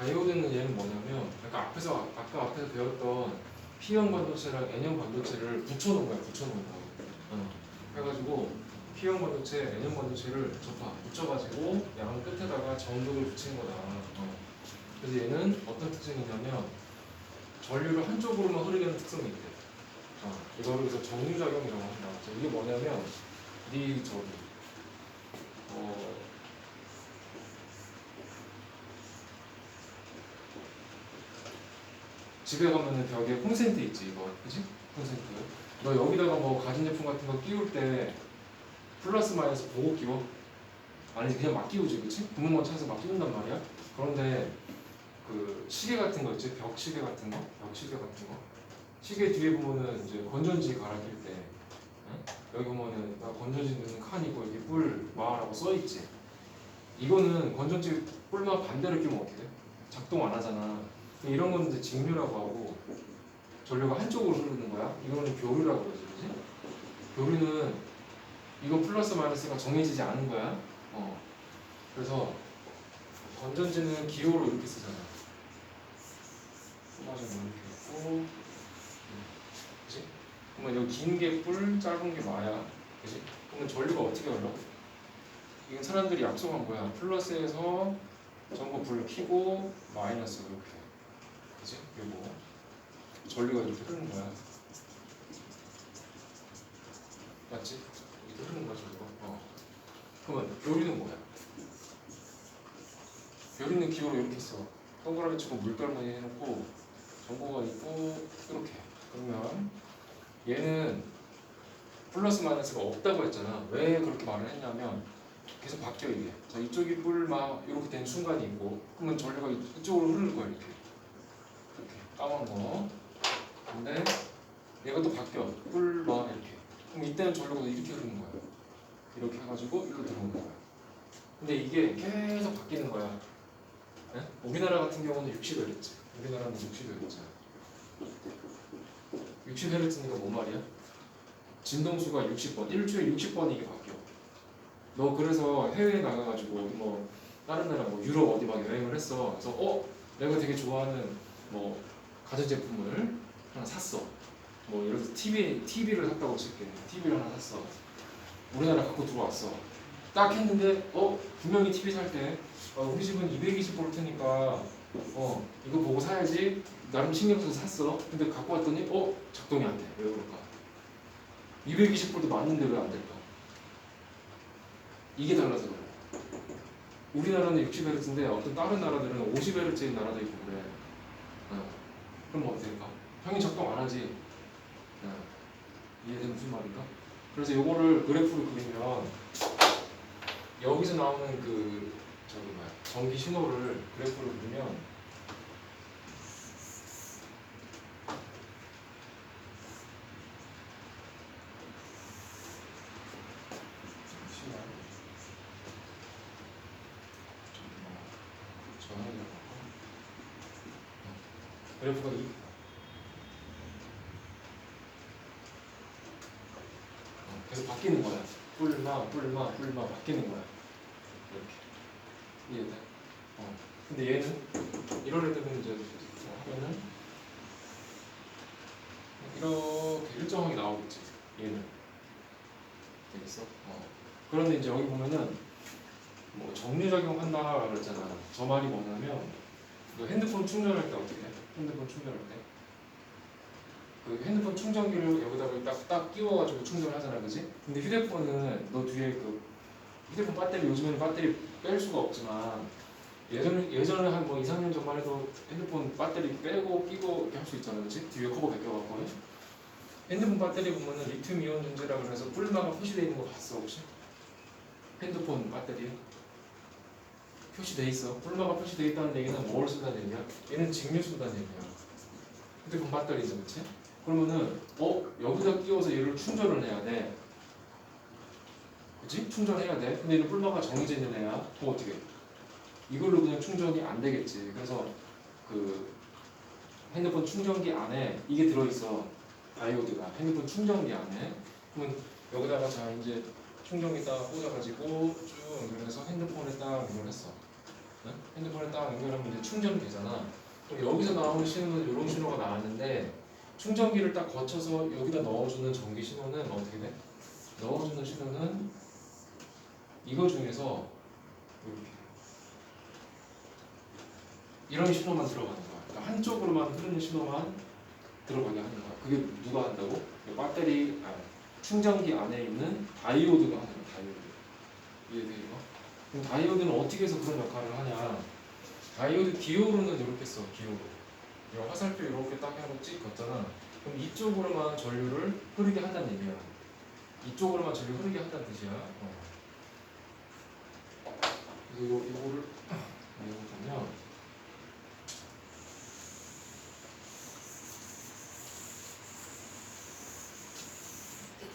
다이오드는 얘는 뭐냐면 아까 앞에서 아까 앞에서 배웠던 P형 반도체랑 N형 반도체를 붙여놓은 거야 붙여놓은 거. 어. 해가지고 P형 반도체, N형 반도체를 접합 붙여가지고 양 끝에다가 전극을 붙인 거다. 어. 그래서 얘는 어떤 특징이 있냐면 전류를 한쪽으로만 흐르게 하는 특성이 있대. 어. 이거를 그래서 정류작용이라고 한다. 이게 뭐냐면 네 저기 어. 집에 가면은 벽에 콘센트 있지 이거 그지? 콘센트 너 여기다가 뭐 가전제품 같은 거 끼울 때 플러스 마이너스 보고 끼워? 아니지 그냥 막 끼우지 그치? 구멍만 찾아서 막 끼운단 말이야 그런데 그 시계 같은 거 있지? 벽 시계 같은 거? 벽 시계 같은 거 시계 뒤에 보면은 이제 건전지 갈아 낄때 여기 보면은 나 건전지 넣는 칸 있고 여기 뿔 마라고 써 있지 이거는 건전지 뿔마 반대로 끼우면 어떻게 돼? 작동 안 하잖아 이런 건 이제 직류라고 하고 전류가 한쪽으로 흐르는 거야. 이거는 교류라고 그러지, 그지? 교류는 이거 플러스 마이너스가 정해지지 않은 거야. 어. 그래서 건전지는 기호로 이렇게 쓰잖아. 소마전 이렇게 있고, 그지? 그러면 여기 긴 게 뿔, 짧은 게 마야, 그지? 그러면 전류가 어떻게 흘러? 이건 사람들이 약속한 거야. 플러스에서 전부 불 켜고 마이너스 이렇게. 그지? 요거 전류가 이렇게 흐르는 거야. 맞지? 이렇게 흐르는 거야 전류가. 어. 그러면 교리는 뭐야? 교리는 기호로 이렇게 써. 동그라미 치고 물결만 해놓고 전구가 있고 이렇게. 그러면 얘는 플러스 마이너스가 없다고 했잖아. 왜 그렇게 말을 했냐면 계속 바뀌어 이게. 자 이쪽이 뿔막 이렇게 된 순간이 있고 그러면 전류가 이쪽으로 흐르는 거야 이렇게. 까만 거. 근데 얘가 또 바뀌어. 뿔마 이렇게. 그럼 이때는 전류가 이렇게 흐르는 거야. 이렇게 해가지고 일로 들어오는 거야. 근데 이게 계속 바뀌는 거야. 예? 우리나라 같은 경우는 60Hz. 우리나라는 60Hz. 60Hz니까 뭔 말이야? 진동수가 60번. 일주일에 60번이 이게 바뀌어. 너 그래서 해외에 나가가지고 뭐 다른 나라 뭐 유럽 어디 막 여행을 했어. 그래서 어 내가 되게 좋아하는 뭐 가전제품을 하나 샀어. 뭐 예를 들어서 TV, TV를 샀다고 칠게. TV를 하나 샀어. 우리나라 갖고 들어왔어. 딱 했는데 어 분명히 TV 살 때 어, 우리 집은 220볼트니까 어 이거 보고 사야지 나름 신경 써서 샀어. 근데 갖고 왔더니 어 작동이 안 돼. 왜 그럴까? 220볼트 맞는데 왜 안 될까? 이게 달라서 그래. 우리나라는 60Hz인데 어떤 다른 나라들은 50Hz인 나라도 있고 그래. 어. 그럼 어떻게 될까? 형이 작동 안 하지. 어. 이해돼 무슨 말인가? 그래서 요거를 그래프로 그리면 여기서 나오는 그 저기 뭐야 전기 신호를 그래프로 그리면 잠시만 저기 뭐 전화기 그래프가 이 어, 계속 바뀌는 거야. 뿔마, 뿔마, 뿔마 바뀌는 거야. 이렇게. 이해돼? 어. 근데 얘는 이런 애들은 이제 하면은 이렇게 일정하게 나오겠지. 얘는 되겠어? 어. 그런데 이제 여기 보면은 뭐 정류작용 한다 그랬잖아. 저 말이 뭐냐면 너 핸드폰 충전할 때 어떻게 해? 핸드폰 충전할 때? 그 핸드폰 충전기를 여기다가 딱, 딱 끼워가지고 충전을 하잖아, 그지? 근데 휴대폰은 너 뒤에 그 휴대폰 배터리 요즘에는 배터리 뺄 수가 없지만 예전 예전에 한뭐 2, 3년 전만 해도 핸드폰 배터리 빼고 끼고 이렇게 할 수 있잖아, 그지? 뒤에 커버 벗겨갖고 핸드폰 배터리 보면은 리튬 이온 전지라 그래서 뿔마가 표시되어 있는 거 봤어 혹시? 핸드폰 배터리에 표시돼 있어. 뿔마가 표시돼 있다는 얘기는 뭘 쓰다는 얘기야? 얘는 직류 쓰다는 얘기야. 휴대폰 배터리죠, 그렇지? 그러면은 어 여기다 끼워서 얘를 충전을 해야 돼. 그치? 충전해야 돼. 근데 얘는 뿔마가 정해져 있는 애야. 그럼 어떻게? 해? 이걸로 그냥 충전이 안 되겠지. 그래서 그 핸드폰 충전기 안에 이게 들어있어. 다이오드가 핸드폰 충전기 안에. 그러면 여기다가 자 이제 충전기 딱 꽂아가지고 쭉 연결해서 핸드폰에 딱 연결했어. 응? 핸드폰에 딱 연결하면 이제 충전이 되잖아. 여기서 나오는 신호는 이런 신호가 나왔는데 충전기를 딱 거쳐서 여기다 넣어주는 전기 신호는 어떻게 돼? 넣어주는 신호는 이거 중에서 이런 신호만 들어가는 거야. 그러니까 한쪽으로만 흐르는 신호만 들어가게 하는 거야. 그게 누가 한다고? 이 배터리 아, 충전기 안에 있는 다이오드가 하는 거야. 다이오드. 이해돼 이거? 그럼 다이오드는 어떻게 해서 그런 역할을 하냐? 다이오드 디오로는 이렇게 써. 디오로. 이 화살표 이렇게 딱 하고 찍 걷잖아. 그럼 이쪽으로만 전류를 흐르게 한다는 얘기야. 이쪽으로만 전류 흐르게 한다는 뜻이야. 어. 그래서 요, 요거를 내용 보면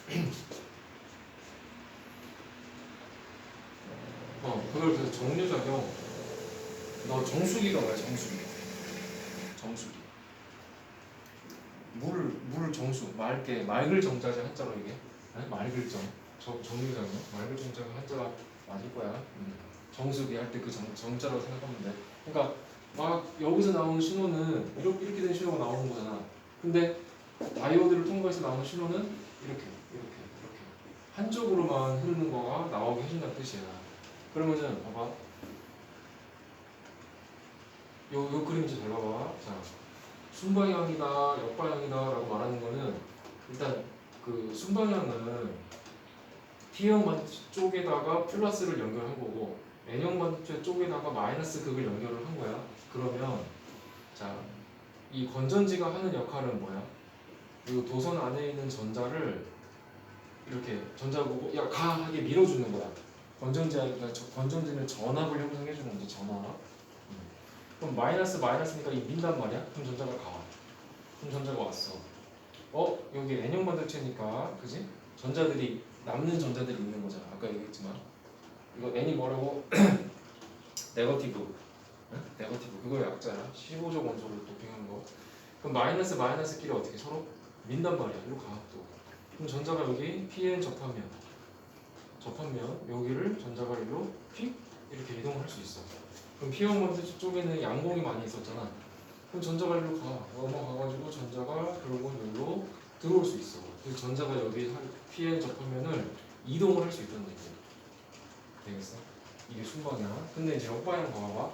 어, 그걸 그래서 정류작용. 너 정수기가 뭐야 정수기? 정수기. 물, 물 정수. 맑게 맑을 정자지 한자로 이게. 아니, 맑을 정 정- 정류작용. 맑을 정자가 한자가 맞을 거야. 음. 정수기 할 때 그 정자라고 생각하면 돼. 그러니까 막 여기서 나오는 신호는 이렇게, 이렇게 된 신호가 나오는 거잖아. 근데 다이오드를 통과해서 나오는 신호는 이렇게 이렇게 이렇게. 한쪽으로만 흐르는 거가 나오게 해준다는 뜻이야 그러면은 봐봐. 요, 요 그림 좀잘 봐봐. 자 순방향이다 역방향이다라고 말하는 거는 일단 그 순방향은 T형 반도체 쪽에다가 플러스를 연결한 거고 N형 반도체 쪽에다가 마이너스 극을 연결을 한 거야. 그러면 자 이 건전지가 하는 역할은 뭐야? 이 도선 안에 있는 전자를 이렇게 전자 보고 야가 하게 밀어주는 거야 건전지 저- 건전지는 전압을 형성해 주는 거지 전압 음. 그럼 마이너스 마이너스니까 이 민단 말이야? 그럼 전자가 가. 그럼 전자가 왔어. 어? 여기 N형 반도체니까 그지? 전자들이 남는 전자들이 있는 거잖아. 아까 얘기했지만. 이거 N이 뭐라고? 네거티브. 응? 네거티브. 그거 약자야. 15조 원소를 도핑한 거. 그럼 마이너스 마이너스끼리 어떻게 서로? 민단 말이야. 이리로 가 또. 그럼 전자가 여기 PN 접하면 접하면 여기를 전자가 이리로 휙 이렇게 이동을 할 수 있어. 그럼 반도체 쪽에는 양공이 많이 있었잖아. 그럼 전자가 이리로 가. 넘어가가지고 전자가 결국은 여기로 들어올 수 있어. 그래서 전자가 여기 한 PN 접하면을 이동을 할 수 있다는 얘기야. 되겠어? 이게 순방이야. 근데 이제 역방향 봐봐.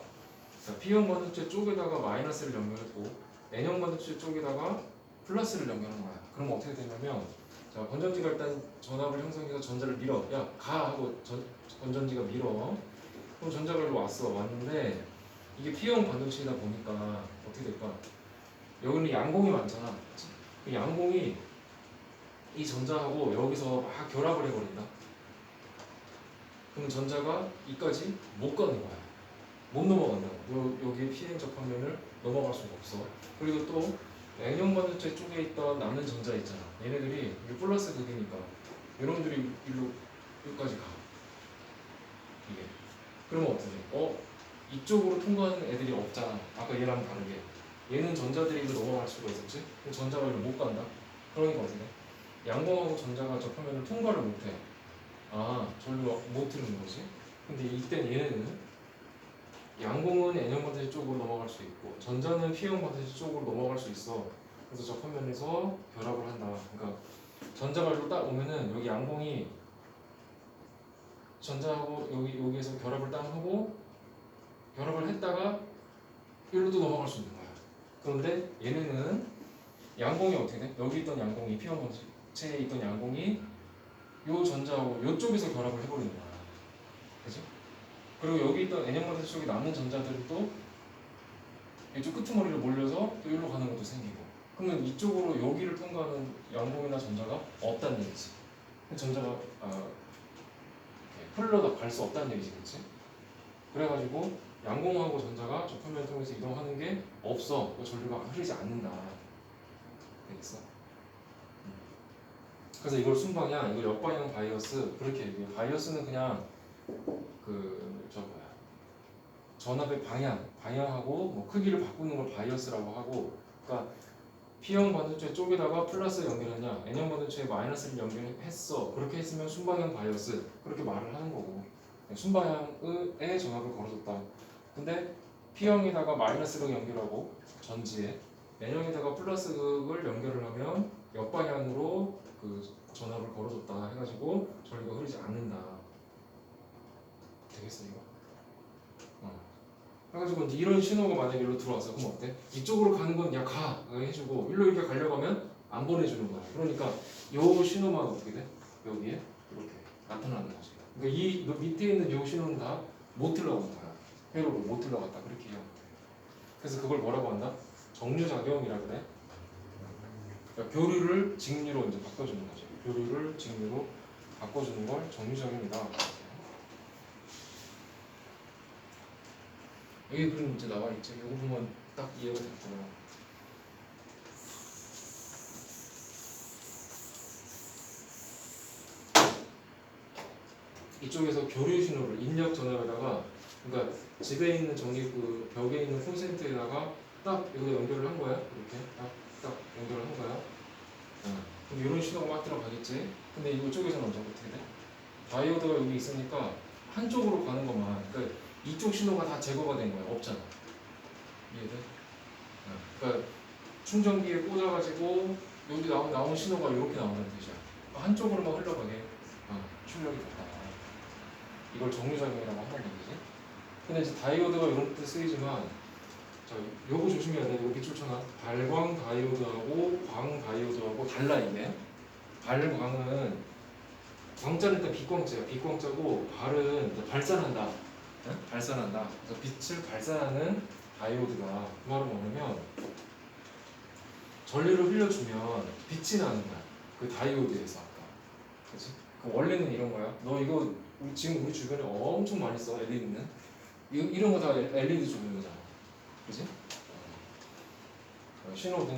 자, P형 반도체 쪽에다가 마이너스를 연결했고 N형 반도체 쪽에다가 플러스를 연결한 거야. 그럼 어떻게 되냐면 자 건전지가 일단 전압을 형성해서 전자를 밀어. 야 가 하고 전, 건전지가 밀어. 그럼 전자가 일로 왔어. 왔는데 이게 P형 반도체이다 보니까 어떻게 될까? 여기는 양공이 많잖아? 그 양공이 이 전자하고 여기서 막 결합을 해버린다. 그럼 전자가 이까지 못 가는 거야. 못 넘어간다고. 요, 여기 PN 접하면을 넘어갈 수가 없어. 그리고 또 N형 반도체 쪽에 있던 남는 전자 있잖아 얘네들이 이게 플러스 극이니까 이놈들이 일로 여기까지 가. 이게. 그러면 어떻게 돼? 어? 이쪽으로 통과하는 애들이 없잖아. 아까 얘랑 다르게. 얘는 일로 넘어갈 수가 있었지? 그럼 전자가 일로 못 간다? 그러니까 어떻게 돼? 양공하고 전자가 접하면 통과를 못해. 아 절로 못 트는 거지? 근데 이땐 얘네는 양공은 N형 반도체 쪽으로 넘어갈 수 있고 전자는 P형 반도체 쪽으로 넘어갈 수 있어 그래서 저 화면에서 결합을 한다 그러니까 전자가 일로 딱 오면은 여기 양공이 전자하고 여기 여기에서 결합을 딱 하고 결합을 했다가 일로도 넘어갈 수 있는 거야 그런데 얘네는 양공이 어떻게 돼? 여기 있던 양공이 P형 반도체에 있던 양공이 요 전자하고 요쪽에서 결합을 해버리는 거야 그죠? 그리고 여기 있던 N형 반도체 쪽에 남는 전자들은 또 이쪽 끄트머리로 몰려서 또 여기로 가는 것도 생기고 그러면 이쪽으로 여기를 통과하는 양공이나 전자가 없다는 얘기지 그 전자가 아, 흘러다 갈수 없다는 얘기지 그렇지? 그래가지고 양공하고 전자가 저 표면을 통해서 이동하는 게 없어 그 전류가 흐르지 않는다 되겠어? 음. 그래서 이걸 순방향, 이걸 역방향 바이어스 그렇게 얘기해. 바이어스는 그냥 그 저 뭐야 전압의 방향, 방향하고 뭐 크기를 바꾸는 걸 바이어스라고 하고, 그러니까 P형 반도체 쪽에다가 플러스 연결했냐, N형 반도체에 마이너스를 연결했어. 그렇게 했으면 순방향 바이어스 그렇게 말을 하는 거고, 순방향의 전압을 걸어줬다. 근데 P형에다가 마이너스 극 연결하고 전지에 N형에다가 플러스 극을 연결을 하면 역방향으로 그 전압을 걸어줬다 해가지고 전류가 흐르지 않는다. 되겠어 이거? 어. 해가지고 이런 신호가 만약에 일로 들어왔어 그럼 어때? 이쪽으로 가는 건 야 가! 해주고 일로 이렇게 가려고 하면 안 보내주는 거야. 그러니까 요 신호만 어떻게 돼? 여기에 이렇게 나타나는 거지. 그러니까 이 밑에 있는 요 신호는 다못 거야. 회로로 못 들어갔다 그렇게 해요. 그래서 그걸 뭐라고 한다? 정류작용이라 그래. 그러니까 교류를 직류로 이제 바꿔주는 거죠. 교류를 직류로 바꿔주는 걸 정류작용이다. 여기 그럼 이제 나와 있지. 이거 보면 딱 이해가 됐잖아. 이쪽에서 교류 신호를 입력 전압에다가 그러니까 집에 있는 전기 그 벽에 있는 콘센트에다가 딱 여기 연결을 한 거야. 이렇게 딱, 딱 연결을 한 거야. 어. 그럼 이런 신호가 막 들어가겠지. 근데 이쪽에서는 어떻게 돼? 다이오드가 여기 있으니까 한쪽으로 가는 것만. 그러니까 이쪽 신호가 다 제거가 된 거야. 없잖아. 이해돼? 어. 그러니까 충전기에 꽂아가지고 여기 나온, 나온 신호가 이렇게 나온다는 뜻이야. 한쪽으로만 흘러가게 어, 출력이 됐다. 이걸 정류작용이라고 한다는 얘기지. 근데 이제 다이오드가 이런 때 쓰이지만 자, 요거 조심해야 돼. 이거 기출천하 발광 다이오드하고 광 다이오드하고 달라 이게. 발광은 광자는 일단 빛광자야. 빛광자고 발은 발산한다. 응? 발산한다. 그래서 빛을 발산하는 다이오드가 그 말은 뭐냐면 전류를 흘려주면 빛이 나는 거야. 그 다이오드에서 아까. 그렇지? 그 원래는 이런 거야. 너 이거 우리 지금 우리 주변에 엄청 많이 써 LED는. 이 이런 거 다 LED 조명이잖아. 그지? 어, 신호등,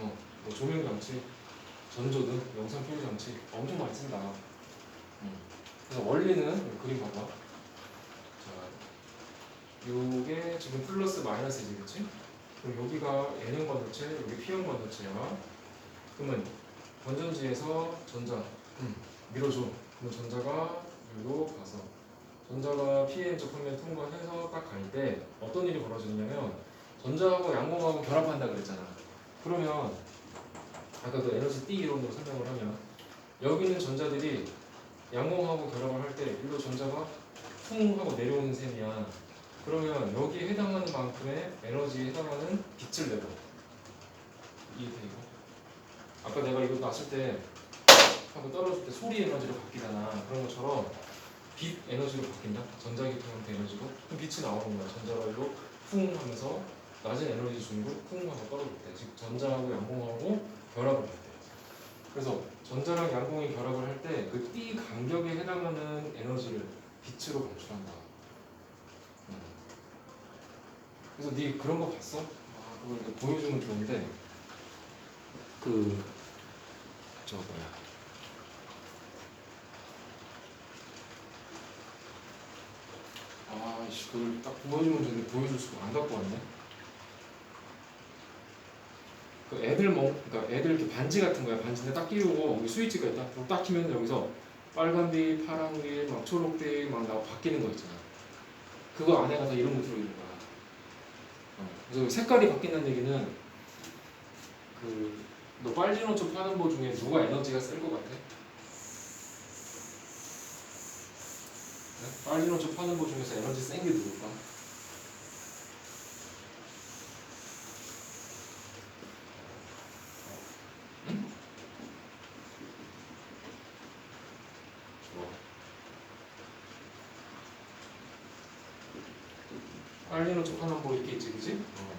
어, 뭐 조명 장치, 전조등, 영상 표시 장치 엄청 많이 쓴다. 음. 그래서 원리는 그림 봐봐. 자, 요게 지금 플러스 마이너스지, 그렇지? 그럼 여기가 N형 반도체, 여기 P형 반도체야. 그러면 건전지에서 전자 음, 밀어줘. 그럼 전자가 여기로 가서 전자가 P에 접하면 통과해서 딱 갈 때 어떤 일이 벌어지냐면 전자하고 양공하고 결합한다 그랬잖아. 그러면 아까 그 에너지 띠 이론으로 설명을 하면 여기 있는 전자들이 양공하고 결합을 할 때 일로 전자가 쿵 하고 내려오는 셈이야. 그러면 여기에 해당하는 만큼의 에너지에 해당하는 빛을 내고 이거? 아까 내가 이거 놨을 때 하고 떨어질 때 소리 에너지로 바뀌잖아. 그런 것처럼 빛 에너지로 바뀐다. 전자기통한테 에너지로 그럼 빛이 나오는 거야. 전자가 일로 쿵 하면서 낮은 에너지 중으로 쿵 하고 떨어질 때, 즉 전자하고 양공하고 결합을 할 때. 그래서 전자랑 양공이 결합을 할 때 그 띠 간격에 해당하는 에너지를 빛으로 방출한다. 음. 그래서 네 그런 거 봤어? 아, 그걸 이제 보여주면 좋은데 그 저 뭐야? 아이씨 그걸 딱 보여주면 좋은데 보여줄 수가 안 갖고 왔네. 그 애들 뭐 그러니까 애들 이렇게 반지 같은 거야 반지인데 딱 끼우고 여기 스위치가 있다. 그럼 딱 키면 여기서 빨간 빛, 파란 빛, 막 초록 빛, 막 나고 바뀌는 거 있잖아. 그거 안에가 다 이런 거 들어있는 거야. 어, 그래서 색깔이 바뀐다는 얘기는 그 너 빨리노초 파는 거 중에 누가 에너지가 쓸 것 같아? 네? 빨리노초 파는 거 중에서 에너지 센 게 누굴까? 응? 좋아. 빨리노초 파는 거 이렇게 있지, 그지? 어.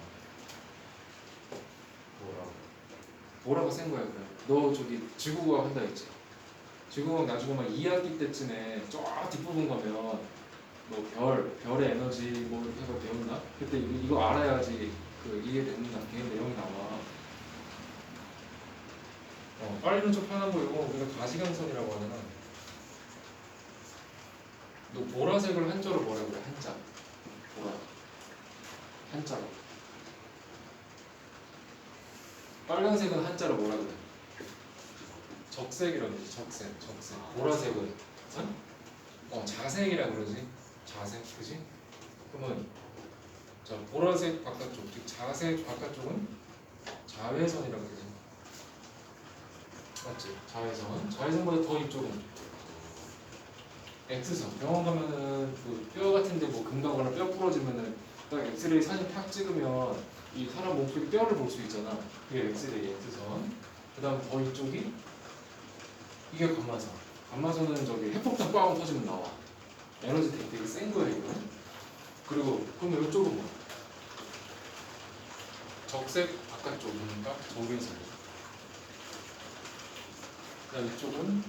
뭐라고? 뭐라고 센 거야, 그래? 너 저기 지구과학 한다 했지? 지구과학 나중에 막 2학기 때쯤에 저 뒷부분 가면 뭐 별, 별의 에너지 뭐 이렇게 해서 배웠나? 그때 이거, 알아야지 그 이해되는다. 걔 내용이 나와. 어, 빨리는 좀 하는 거 이거 우리가 가시광선이라고 하잖아. 너 보라색을 한자로 뭐라 그래? 한자. 보라. 한자로. 빨간색은 한자로 뭐라 그래? 적색이라고 그러지. 적색, 적색. 보라색은 어? 어, 자색이라 그러지. 자색, 그지? 그러면 자 보라색 바깥쪽, 즉 자색 바깥쪽은 자외선이라고 되죠. 맞지? 자외선. 자외선보다 더 이쪽은 X선. 병원 가면은 그 뼈 같은데 뭐 금가거나 뼈 부러지면은 딱 엑스레이 사진 탁 찍으면 이 사람 몸속에 뼈를 볼 수 있잖아. 그게 엑스레이 X선. 그다음 더 이쪽이 이게 감마선. 감마선은 저기 핵폭탄 빵 터지면 나와. 에너지 되게, 되게 센 거야 이거. 그리고 그럼 이쪽은 뭐? 적색 바깥쪽이니까 적외선. 그다음 이쪽은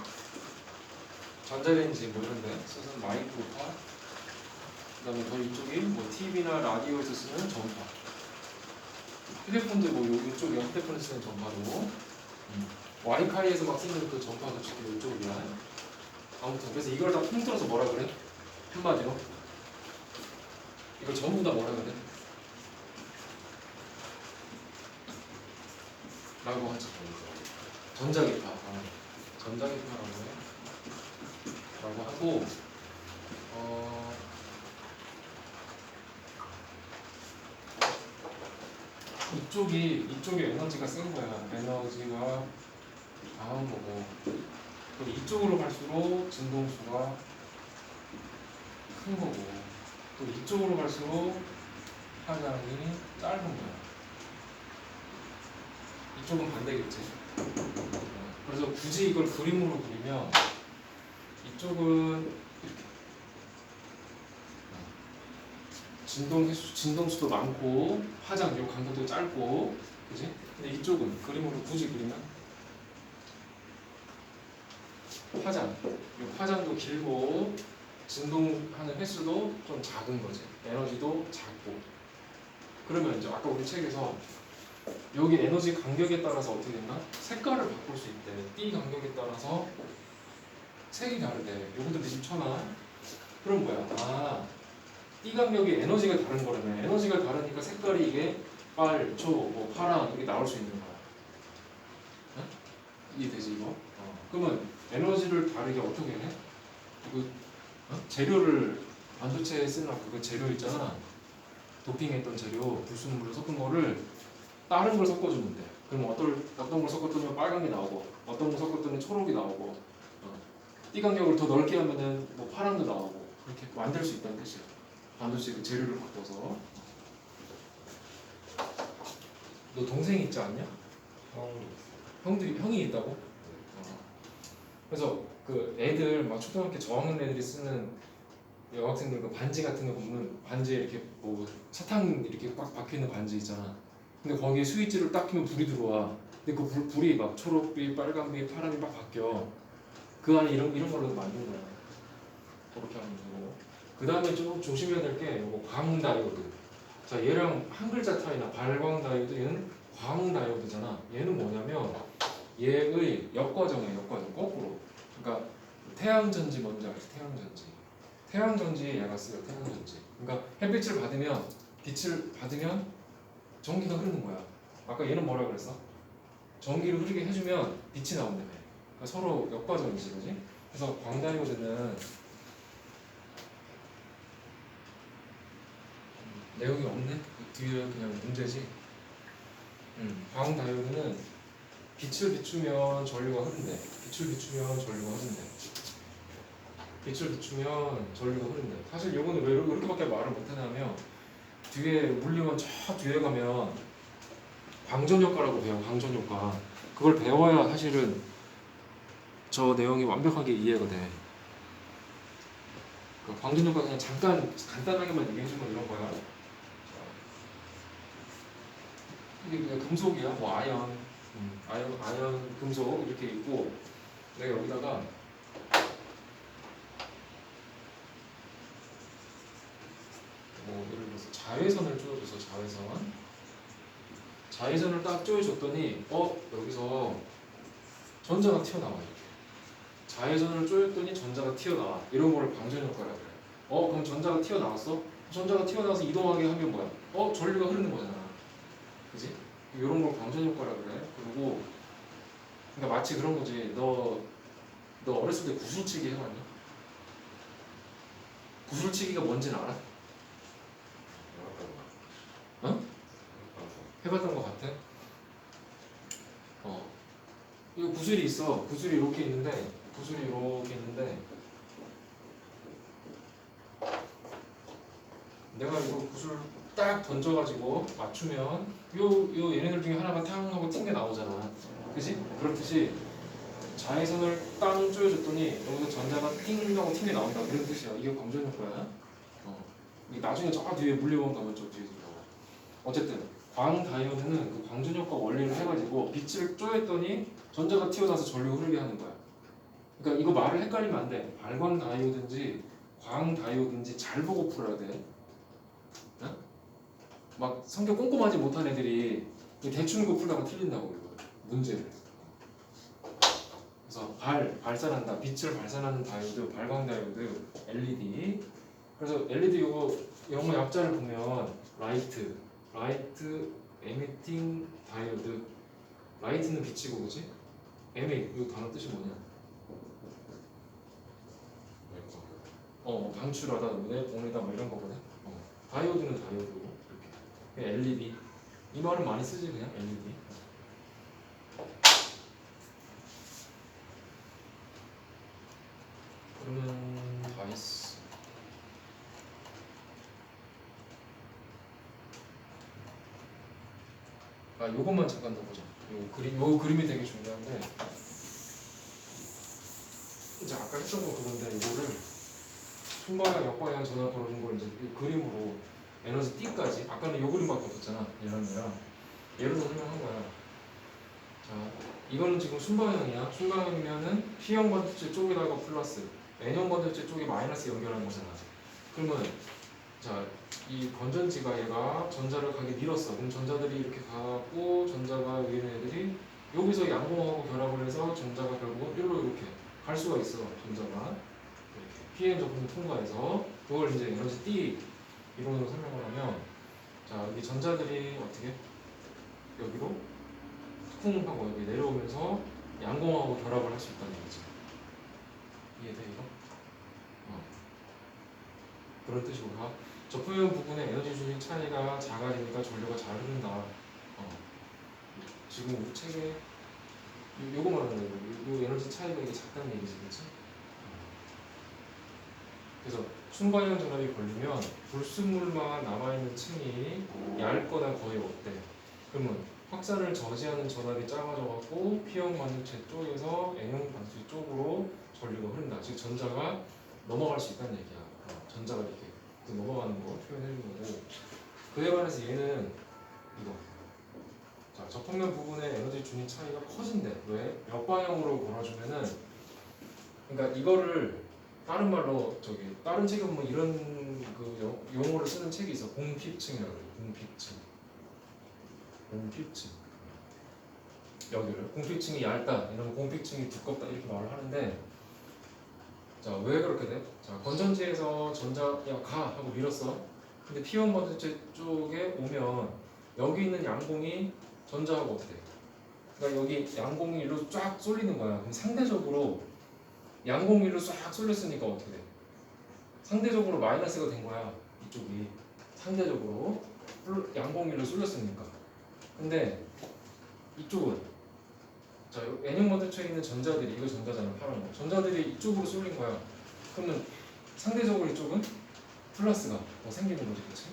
전자레인지 뭐 이런데 쓰는 마이크로파. 그다음에 더 이쪽이 뭐 TV나 라디오에서 쓰는 전파. 휴대폰도 뭐 요- 이쪽에 휴대폰에 쓰는 전파도. 음. 와이파이에서 막 쓰는 그 전파도 지금 이쪽이야. 아무튼 그래서 이걸 다 통틀어서 뭐라 그래? 한마디로 이걸 전부 다 뭐라 그래? 라고 하죠. 전자기파. 아, 전자기파라고 해. 라고 하고 어 이쪽이 이쪽에 에너지가 센 거야. 에너지가 강한 거고 그리고 이쪽으로 갈수록 진동수가 큰 거고 또 이쪽으로 갈수록 파장이 짧은 거야. 이쪽은 반대겠지. 어, 그래서 굳이 이걸 그림으로 그리면 이쪽은 이렇게 어, 진동 횟수, 진동수도 많고 파장 요 간격도 짧고 그지? 근데 이쪽은 그림으로 굳이 그리면 파장 요 파장도 길고 진동하는 횟수도 좀 작은 거지 에너지도 작고 그러면 이제 아까 우리 책에서 여기 에너지 간격에 따라서 어떻게 됐나? 색깔을 바꿀 수 있대 띠 간격에 따라서 색이 다르대 요것도 쳐놔 그럼 뭐야? 아, 띠 간격이 에너지가 다른 거라네 에너지가 다르니까 색깔이 이게 빨, 초, 뭐 파랑 이게 나올 수 있는 거야 응? 이해되지 이거? 어. 그러면 에너지를 다르게 어떻게 해? 이거 어? 재료를 반도체에 쓰는 그거 재료 있잖아 도핑했던 재료 불순물을 섞은 거를 다른 걸 섞어주면 돼 그럼 어떤, 어떤 걸 섞었더니 빨간 게 나오고 어떤 걸 섞었더니 초록이 나오고 어. 띠 간격을 더 넓게 하면은 뭐 파란도 나오고 그렇게 만들 수 있다는 뜻이야 반도체 그 재료를 바꿔서 너 동생이 있지 않냐? 형들이 형이 있다고? 어. 그래서 그 애들 막 초등학교 저학년 애들이 쓰는 여학생들 그 반지 같은 거 보면 반지에 이렇게 뭐 사탕 이렇게 꽉 박혀 있는 반지 있잖아. 근데 거기에 스위치를 딱 키면 불이 들어와. 근데 그 불, 불이 막 초록빛, 빨간빛, 파란빛 막 바뀌어. 그 안에 이런 이런 걸로 만든 거야. 그 다음에 좀 조심해야 될 게 이거 광 다이오드. 자 얘랑 한 글자 차이나 발광 다이오드 얘는 광 다이오드잖아. 얘는 뭐냐면 얘의 역과정이에요. 역과정 거꾸로. 그러니까 태양 전지 뭔지 알지? 태양 전지. 태양 전지에 얘가 쓰여. 태양 전지. 그러니까 햇빛을 받으면 빛을 받으면 전기가 흐르는 거야. 아까 얘는 뭐라 그랬어? 전기를 흐르게 해주면 빛이 나온다며. 그러니까 서로 역과정이지, 그지? 그래서 광 다이오드는 내용이 없네. 뒤에 그냥 문제지. 음, 광 다이오드는 빛을 비추면 전류가 흐른대. 빛을 비추면 전류가 흐른대. 빛을 비추면 전류가 흐른대. 사실 요거는 왜 이렇게밖에 말을 못하냐면 뒤에 물리면 저 뒤에 가면 광전 효과라고 배워. 광전 효과. 그걸 배워야 사실은 저 내용이 완벽하게 이해가 돼. 그 광전 효과 그냥 잠깐 간단하게만 얘기해주면 이런 거야. 이게 그냥 금속이야. 뭐 아연, 음, 아연, 아연, 금속 이렇게 있고 내가 여기다가 뭐 예를 들어서 자외선을 쪼여줘서 자외선 자외선을 딱 쪼여줬더니 어 여기서 전자가 튀어나와 이렇게 자외선을 쪼였더니 전자가 튀어나와 이런 거를 방전 효과라 그래 어 그럼 전자가 튀어나왔어? 전자가 튀어나와서 이동하게 하면 뭐야? 어 전류가 흐르는 거잖아 그지? 이런 걸 방전 효과라 그래 그리고 그러니까 마치 그런 거지 너 너 어렸을 때 구슬치기 해봤니? 구슬치기가 뭔지는 알아? 해봤던 것 같아? 어. 이거 구슬이 있어. 구슬이 이렇게 있는데, 구슬이 이렇게 있는데, 내가 이거 구슬 딱 던져가지고 맞추면 요, 요 얘네들 중에 하나가 탕 하고 튕겨 나오잖아. 그지? 그렇듯이 자외선을 땅 쪼여줬더니 여기서 전자가 띵 하고 튕겨 나온다. 이런 뜻이야. 이게 광전 효과야. 어. 나중에 저 뒤에 물려본 가면 저 뒤에 들어가. 어쨌든 광 다이오드는 그 광전 효과 원리를 해가지고 빛을 쪼였더니 전자가 튀어나와서 전류가 흐르게 하는 거야. 그러니까 이거 말을 헷갈리면 안 돼. 발광 다이오드인지 광 다이오드인지 잘 보고 풀어야 돼. 어? 막 성격 꼼꼼하지 못한 애들이 이 대충 이거 풀다가 틀린다고 이거 문제를. 그래서 발 발산한다. 빛을 발산하는 다이오드, 발광 다이오드, LED. 그래서 LED 이거 영어 약자를 보면 라이트, 라이트 에미팅 다이오드. 라이트는 빛이고 그지? 에밋 이거 단어 뜻이 뭐냐? 어 방출하다, 내 오늘다 뭐 이런 거거든. 어. 다이오드는 다이오드고 LED 이 말은 많이 쓰지 그냥 LED. 그러면 다이스. 아 요것만 잠깐 더 보자. 요 그림 요 그림이 되게 중요한데. 이제 아까 했던 거 그건데 이거를 순방향, 역방향 전화 걸어준 걸 이제 이 그림으로 에너지 T까지. 아까는 요 그림밖에 없었잖아. 얘랑 얘랑 얘로도 설명한 거야. 자 이거는 지금 순방향이야. 순방향이면은 P형 반도체 쪽에다가 플러스 N형 반도체 쪽에 마이너스 연결한 거잖아 그러면 자 이 건전지가 얘가 전자를 가게 밀었어. 그럼 전자들이 이렇게 가고 전자가 여기 있는 애들이 여기서 양봉하고 결합을 해서 전자가 결국은 일로 이렇게 갈 수가 있어 전자가. PM 적분을 통과해서 그걸 이제 에너지 D 이론으로 설명을 하면 자 여기 전자들이 어떻게 여기로 쿵 하고 여기 내려오면서 양공하고 결합을 할 수 있다는 얘기지 이해돼 이거? 어. 그런 뜻이고요 접표면 부분의 에너지 주는 차이가 작아지니까 전류가 잘 흐른다 어. 지금 요- 요거 말하는 거예요 요, 요 에너지 차이가 이게 작다는 얘기지 그치? 그래서 순방향 전압이 걸리면 불순물만 남아있는 층이 얇거나 거의 없대. 그러면 확산을 저지하는 전압이 작아져갖고 P형 반도체 쪽에서 N형 반도체 쪽으로 전류가 흐른다. 즉 전자가 넘어갈 수 있다는 얘기야. 어, 전자가 이렇게 그 넘어가는 거 표현해주는 거고. 그에 반해서 얘는 이거. 자 접촉면 부분의 에너지 준위 차이가 커진대. 왜? 역방향으로 몰아주면은 그러니까 이거를 다른 말로 저기 다른 책은 뭐 이런 그 용- 용어를 쓰는 책이 있어. 공핍층이라고 그래 공핍층 공핍층 여기를 공핍층이 얇다. 이러면 공핍층이 두껍다 이렇게 말을 하는데 자 왜 그렇게 돼? 자 건전지에서 전자 야가 하고 밀었어. 근데 P1 반도체 쪽에 오면 여기 있는 양공이 전자하고 돼? 그러니까 여기 양공이 일로 쫙 쏠리는 거야. 그럼 상대적으로 양공일로 싹 쏠렸으니까 어떻게 돼? 상대적으로 마이너스가 된 거야 이쪽이 상대적으로 플- 양공일로 쏠렸으니까 근데 이쪽은 자요 N형 반도체에 있는 전자들이 이거 전자잖아 파란 거 전자들이 이쪽으로 쏠린 거야 그러면 상대적으로 이쪽은 플러스가 더 생기는 거지 그치?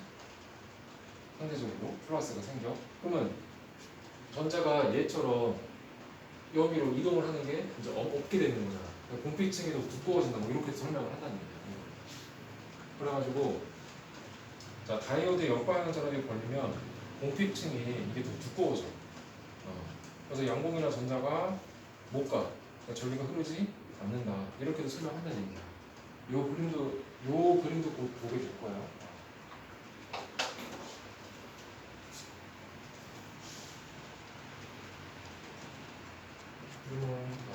상대적으로 플러스가 생겨 그러면 전자가 얘처럼 여기로 이동을 하는 게 이제 어- 없게 되는 거잖아. 그러니까 공피층이 더 두꺼워진다. 뭐 이렇게 설명을 한다는 얘기야. 그래가지고 자 다이오드 역방향 전압이 걸리면 공피층이 이게 더 두꺼워져. 어. 그래서 양공이나 전자가 못 가. 그러니까 전류가 흐르지 않는다. 이렇게도 설명한다는 얘기야. 요 그림도 요 그림도 곧 보게 될 거야. 그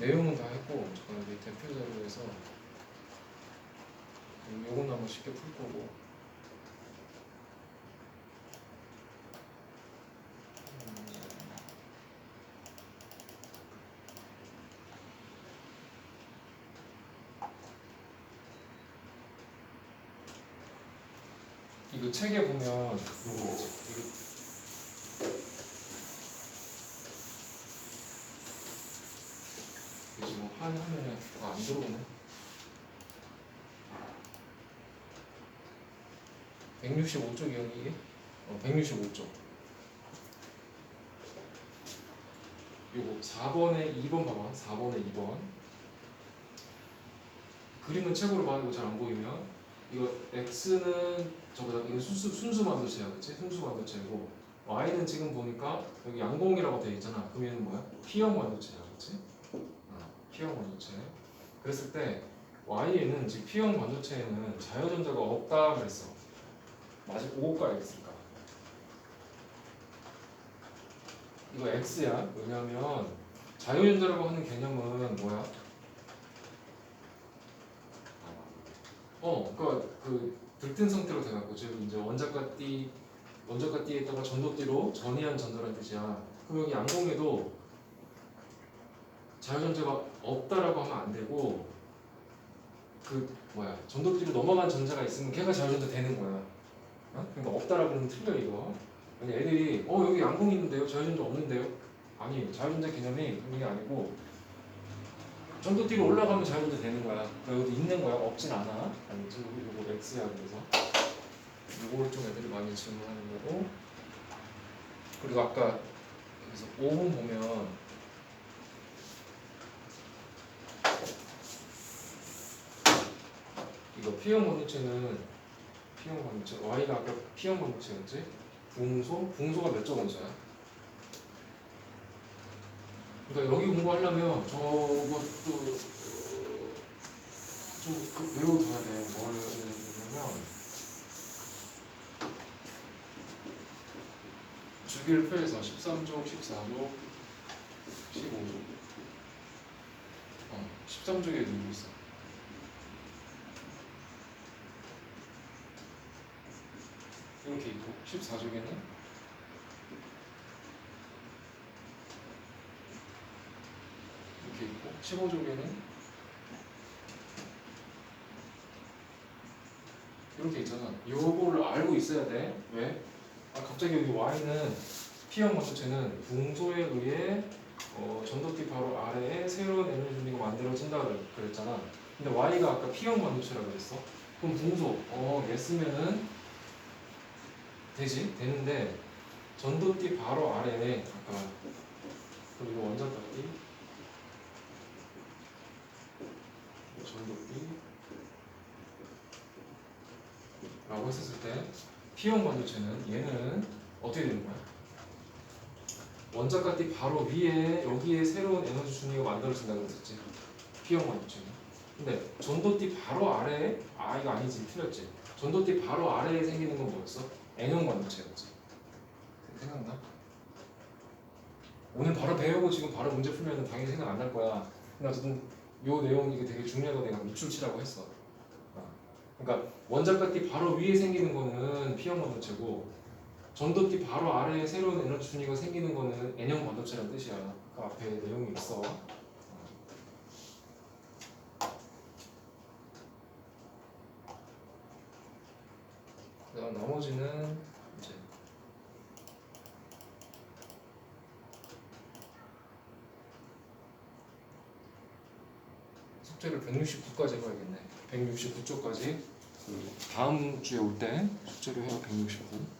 내용은 다 했고 저는 여기 대표 자료에서 요건 아마 쉽게 풀 거고. 음. 이거 책에 보면 요거 165쪽이요 이게? 어, 165쪽. 요거 4번에 2번 봐봐. 4번에 2번. 그림은 책으로 봐도 잘 안 보이면 이거 x는 저보다 이거 순수 순수 만도체야, 그렇지? 순수 만도체고 y는 지금 보니까 여기 양공이라고 되어 있잖아. 얘는 뭐야? P형 만도체야, 그렇지? 어, P형 만도체. 그랬을 때 y에는 지금 P형 만도체에는 자유전자가 없다 그랬어. 맞을 O가 X일까? 이거 X야. 왜냐면 자유전자라고 하는 개념은 뭐야? 어, 그러니까 그 들뜬 상태로 돼갖고 즉 이제 원자과 띠 원자과 띠에다가 전도띠로 전이한 전자라는 뜻이야. 그럼 여기 양공에도 자유전자가 없다라고 하면 안 되고 그 뭐야 전도띠로 넘어간 전자가 있으면 걔가 자유전자 되는 거야. 어? 그러니까 없다라고 하면 틀려 이거. 아니 애들이 어 여기 양공이 있는데요 자유전자 없는데요? 아니 자유전자 개념이 그런 게 아니고 전도띠로 올라가면 자유전자 되는 거야. 그러니까 여기 있는 거야. 없진 않아. 아니 지금 요거 X야 그래서 요걸 좀 애들이 많이 질문하는 거고 그리고 아까 그래서 5번 보면 이거 P형 원위체는 P형 원위체 Y가 아까 P형 원위체였지? 붕소? 붕소가 몇점 원소야? 그러니까 여기 공부하려면 저것도 좀 그- 외워둬야 돼. 뭘 외우냐면 주기율표에서 13조, 14조, 15조 어, 13조에 누구 있어? 이렇게 있고 14조에는 이렇게 있고 15조에는 이렇게 있잖아. 요거를 알고 있어야 돼. 왜? 아 갑자기 여기 y는 P형 원소체는 붕소에 의해 어, 전도띠 바로 아래에 새로운 에너지 준비가 만들어진다 그랬- 그랬잖아. 근데 y가 아까 P형 원소체라고 그랬어. 그럼 붕소 어 얘 쓰면은 되지? 되는데 전도띠 바로 아래에 아까 그리고 원자값이 전도띠 라고 했었을 때 P형 반도체는 얘는 어떻게 되는 거야? 원자값이 바로 위에 여기에 새로운 에너지 준위가 만들어진다고 그랬었지. P형 반도체는. 근데 전도띠 바로 아래에 아 이거 아니지. 틀렸지. 전도띠 바로 아래에 생기는 건 뭐였어? N형 반도체였지 생각나? 오늘 바로 배우고 지금 바로 문제 풀면 당연히 생각 안 날 거야 근데 어쨌든 요 내용이 되게 중요하다고 내가 밑줄 치라고 했어 어. 그러니까 원자값이 바로 위에 생기는 거는 P형 반도체고 전도띠 바로 아래에 새로운 에너지 준위가 생기는 거는 N형 반도체라는 뜻이야. 그 앞에 내용이 있어. 나머지는 이제 숙제를 169까지 해봐야겠네. 169쪽까지. 다음 주에 올 때 숙제를 해야 169.